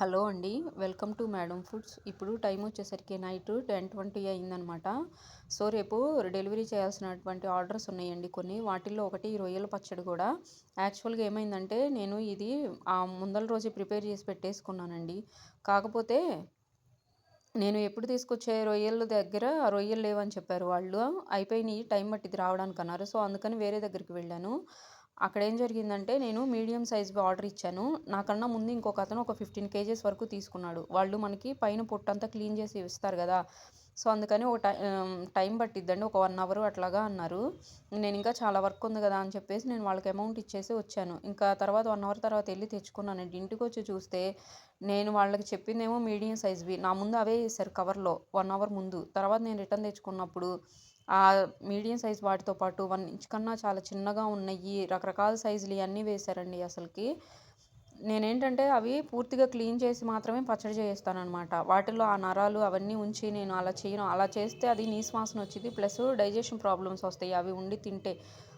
Hello అండి. Welcome to madam foods. ఇప్పుడు time వచ్చేసరికి నైట్ టెన్ ట్వంటీ అయిందనమాట సో రేపు డెలివరీ చేయాల్సినటువంటి ఆర్డర్స్ ఉన్నాయండి కొన్ని. వాటిల్లో ఒకటి రొయ్యల పచ్చడి కూడా. యాక్చువల్గా ఏమైందంటే నేను ఇది ఆ ముందల రోజే ప్రిపేర్ చేసి పెట్టేసుకున్నానండి. కాకపోతే నేను ఎప్పుడు తీసుకొచ్చే రొయ్యల దగ్గర రొయ్యలు లేవని చెప్పారు వాళ్ళు. అయిపోయినాయి టైం పట్టింది రావడానికి అన్నారు సో అందుకని వేరే దగ్గరికి వెళ్ళాను. అక్కడ ఏం జరిగిందంటే నేను మీడియం సైజ్వి ఆర్డర్ ఇచ్చాను. నాకన్నా ముందు ఇంకొక అతను ఒక ఫిఫ్టీన్ కేజెస్ వరకు తీసుకున్నాడు. వాళ్ళు మనకి పైన పొట్టంతా క్లీన్ చేసి ఇస్తారు కదా. సో అందుకని ఒక టైం పట్టిద్దండి. ఒక వన్ అవర్ అట్లాగా అన్నారు. నేను ఇంకా చాలా వర్క్ ఉంది కదా అని చెప్పేసి నేను వాళ్ళకి అమౌంట్ ఇచ్చేసి వచ్చాను. ఇంకా తర్వాత వన్ అవర్ తర్వాత వెళ్ళి తెచ్చుకున్నానండి ఇంటికి వచ్చి చూస్తే నేను వాళ్ళకి చెప్పిందేమో మీడియం సైజ్వి నా ముందు అవే వేసారు కవర్లో వన్ అవర్ ముందు. తర్వాత నేను రిటర్న్ తెచ్చుకున్నప్పుడు ఆ మీడియం సైజ్ వాటితో పాటు వన్ ఇంచ్ కన్నా చాలా చిన్నగా ఉన్నాయి రకరకాల సైజులు ఇవన్నీ వేశారండి అసలుకి. నేనేంటంటే అవి పూర్తిగా క్లీన్ చేసి మాత్రమే పచ్చడి చేస్తానన్నమాట వాటిలో ఆ నరాలు అవన్నీ ఉంచి నేను అలా చేయను. అలా చేస్తే అది నీశ్వాసన వచ్చింది ప్లస్ డైజెషన్ ప్రాబ్లమ్స్ వస్తాయి. అవి ఉండి తింటే.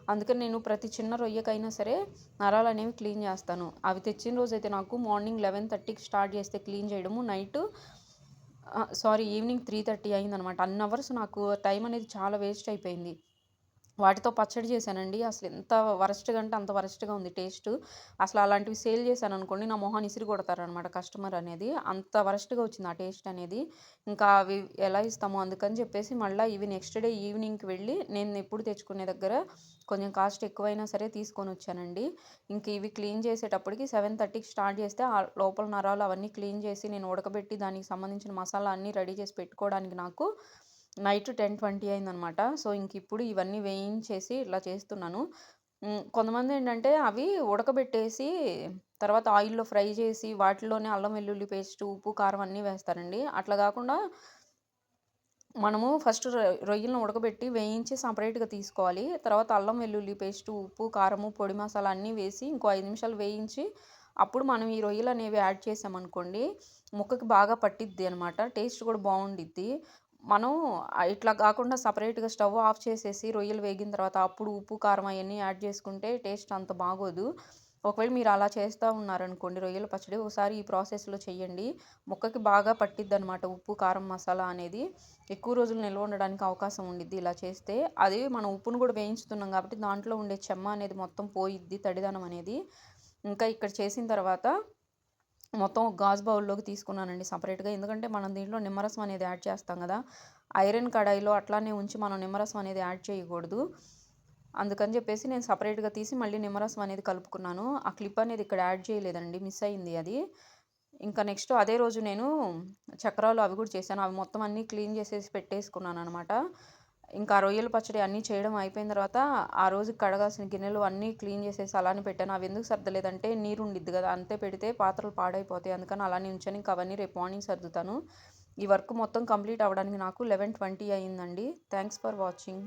అందుకని నేను ప్రతి చిన్న రొయ్యకైనా సరే నరాలు అనేవి క్లీన్ చేస్తాను. అవి తెచ్చిన రోజు అయితే నాకు మార్నింగ్ లెవెన్ థర్టీకి స్టార్ట్ చేస్తే క్లీన్ చేయడము night sorry evening three thirty అయిందనమాట అన్ అవర్స్ నాకు టైం అనేది చాలా వేస్ట్ అయిపోయింది. వాటితో పచ్చడి చేశానండి. అసలు ఎంత వరస్ట్గా అంటే అంత వరస్ట్గా ఉంది టేస్ట్. అసలు అలాంటివి సేల్ చేశాను అనుకోండి నా మొహాన్ని ఇసిరి కొడతారనమాట కస్టమర్ అనేది. అంత వరస్ట్గా వచ్చింది ఆ టేస్ట్ అనేది. ఇంకా అవి ఎలా ఇస్తామో అందుకని చెప్పేసి మళ్ళీ ఇవి నెక్స్ట్ డే ఈవినింగ్కి వెళ్ళి నేను ఎప్పుడు తెచ్చుకునే దగ్గర కొంచెం కాస్ట్ ఎక్కువైనా సరే తీసుకొని వచ్చానండి. ఇంక ఇవి క్లీన్ చేసేటప్పటికి సెవెన్ థర్టీకి స్టార్ట్ చేస్తే ఆ లోపల నరాలు అవన్నీ క్లీన్ చేసి నేను ఉడకబెట్టి దానికి సంబంధించిన మసాలా అన్నీ రెడీ చేసి పెట్టుకోవడానికి నాకు నైట్ టెన్ ట్వంటీ అయిందనమాట. సో ఇంక ఇప్పుడు ఇవన్నీ వేయించేసి ఇట్లా చేస్తున్నాను. కొంతమంది ఏంటంటే అవి ఉడకబెట్టేసి తర్వాత ఆయిల్లో ఫ్రై చేసి వాటిలోనే అల్లం వెల్లుల్లి పేస్ట్ ఉప్పు కారం అన్నీ వేస్తారండి. అట్లా కాకుండా మనము ఫస్ట్ రొయ్యలను ఉడకబెట్టి వేయించి సపరేట్గా తీసుకోవాలి. తర్వాత అల్లం వెల్లుల్లి పేస్ట్ ఉప్పు కారము పొడి మసాలా అన్నీ వేసి ఇంకో ఐదు నిమిషాలు వేయించి అప్పుడు మనం ఈ రొయ్యలు అనేవి యాడ్ చేసామనుకోండి ముక్కకి బాగా పట్టిద్ది అనమాట. టేస్ట్ కూడా బాగుండిద్ది. మనం ఇట్లా కాకుండా సపరేట్గా స్టవ్ ఆఫ్ చేసేసి రొయ్యలు వేగిన తర్వాత అప్పుడు ఉప్పు కారం అవన్నీ యాడ్ చేసుకుంటే టేస్ట్ అంత బాగోదు. ఒకవేళ మీరు అలా చేస్తూ ఉన్నారనుకోండి రొయ్యల పచ్చడి ఒకసారి ఈ ప్రాసెస్లో చేయండి ముక్కకి బాగా పట్టిద్ది అనమాట ఉప్పు కారం మసాలా అనేది. ఎక్కువ రోజులు నిల్వ ఉండడానికి అవకాశం ఉండిద్ది ఇలా చేస్తే. అది మనం ఉప్పును కూడా వేయించుతున్నాం కాబట్టి దాంట్లో ఉండే చెమ్మ అనేది మొత్తం పోయిద్ది తడిదనం అనేది. ఇంకా ఇక్కడ చేసిన తర్వాత మొత్తం గాజు బౌల్లోకి తీసుకున్నానండి సపరేట్గా. ఎందుకంటే మనం దీంట్లో నిమ్మరసం అనేది యాడ్ చేస్తాం కదా. ఐరన్ కడాయిలో అట్లానే ఉంచి మనం నిమ్మరసం అనేది యాడ్ చేయకూడదు. అందుకని చెప్పేసి నేను సపరేట్గా తీసి మళ్ళీ నిమ్మరసం అనేది కలుపుకున్నాను. ఆ క్లిప్ అనేది ఇక్కడ యాడ్ చేయలేదండి మిస్ అయింది అది. ఇంకా నెక్స్ట్ అదే రోజు నేను చక్రాలు అవి కూడా చేశాను. అవి మొత్తం అన్నీ క్లీన్ చేసేసి పెట్టేసుకున్నాను అనమాట ఇంకా రొయ్యల పచ్చడి అన్నీ చేయడం అయిపోయిన తర్వాత ఆ రోజు కడగాల్సిన గిన్నెలు అన్నీ క్లీన్ చేసేసి అలానే పెట్టాను. అవి ఎందుకు సర్దలేదంటే నీరు ఉండిద్ది కదా అంతే పెడితే పాత్రలు పాడైపోతాయి. అందుకని అలానే ఉంచాను. ఇంకా అవన్నీ రేపు మార్నింగ్ సర్దుతాను. ఈ వర్క్ మొత్తం కంప్లీట్ అవ్వడానికి నాకు లెవెన్ ట్వంటీ అయ్యిందండి థ్యాంక్స్ ఫర్ వాచింగ్.